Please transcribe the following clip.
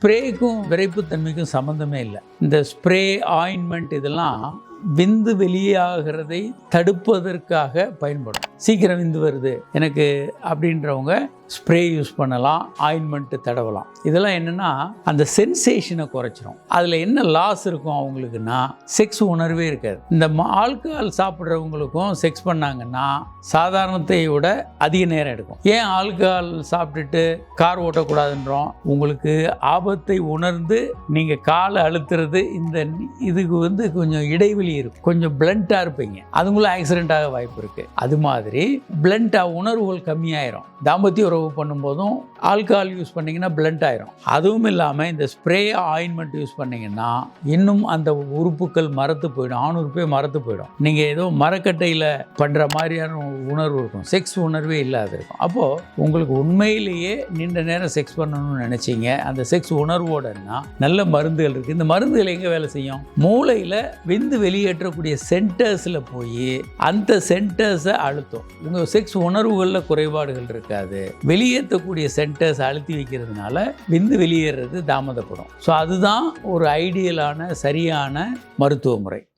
ஸ்ப்ரேக்கும் விரைப்புத்தன்மைக்கும் சம்மந்தமே இல்லை. இந்த ஸ்ப்ரே ஆயின்மெண்ட் இதெல்லாம் விந்து வெளியாகிறதை தடுப்பதற்காக பயன்படும். சீக்கிரம் விந்து வருது. எனக்கு அப்படின்றவங்க ஸ்ப்ரே யூஸ் பண்ணலாம் ஆயின்மெண்ட்டு தடவலாம். இதெல்லாம் என்னென்னா அந்த சென்சேஷனை குறைச்சிரும். அதில் என்ன லாஸ் இருக்கும் அவங்களுக்குன்னா செக்ஸ் உணர்வே இருக்காது. இந்த ஆல்கஹால் சாப்பிட்றவங்களுக்கும் செக்ஸ் பண்ணாங்கன்னா சாதாரணத்தை விட அதிக நேரம் எடுக்கும். ஏன் ஆல்கஹால் சாப்பிட்டுட்டு கார் ஓட்டக்கூடாதுன்றோம்? உங்களுக்கு ஆபத்தை உணர்ந்து நீங்கள் காலை அழுத்துறது இந்த இதுக்கு வந்து கொஞ்சம் இடைவெளி இருக்கும். கொஞ்சம் பிளண்ட்டாக இருப்பீங்க. அதுங்களும் ஆக்சிடென்ட் ஆக வாய்ப்பு இருக்குது அது மாதிரி பிளண்ட்டாக உணர்வுகள் கம்மியாயிரும். தாம்பத்திய உறவு பண்ணும்போதும் ஆல்கஹால் யூஸ் பண்ணிங்கன்னா பிளண்ட் ஆயிரும். அதுவும் இல்லாமல் இந்த ஸ்ப்ரே ஆயின்மெண்ட் யூஸ் பண்ணிங்கன்னா இன்னும் அந்த உறுப்புகள் மரத்து போயிடும். ஆண் உறுப்பே மரத்து போயிடும். நீங்கள் ஏதோ மரக்கட்டையில் பண்ணுற மாதிரியான உணர்வு இருக்கும். செக்ஸ் உணர்வே இல்லாத இருக்கும். அப்போது உங்களுக்கு உண்மையிலேயே நீண்ட நேரம் செக்ஸ் பண்ணணும்னு நினச்சிங்க. அந்த செக்ஸ் உணர்வோடனா நல்ல மருந்துகள் இருக்குது இந்த மருந்துகள் எங்கே வேலை செய்யும்? மூளையில் விந்து வெளியேற்றக்கூடிய சென்டர்ஸில் போய் அந்த சென்டர்ஸை அழுத்தும். உங்கள் செக்ஸ் உணர்வுகளில் குறைபாடுகள் இருக்காது. வெளியேற்றக்கூடிய சென்டர்ஸ் அழுத்தி வைக்கிறதுனால விந்து வெளியேறது தாமதப்படும். ஸோ அதுதான் ஒரு ஐடியலான சரியான மருத்துவ முறை.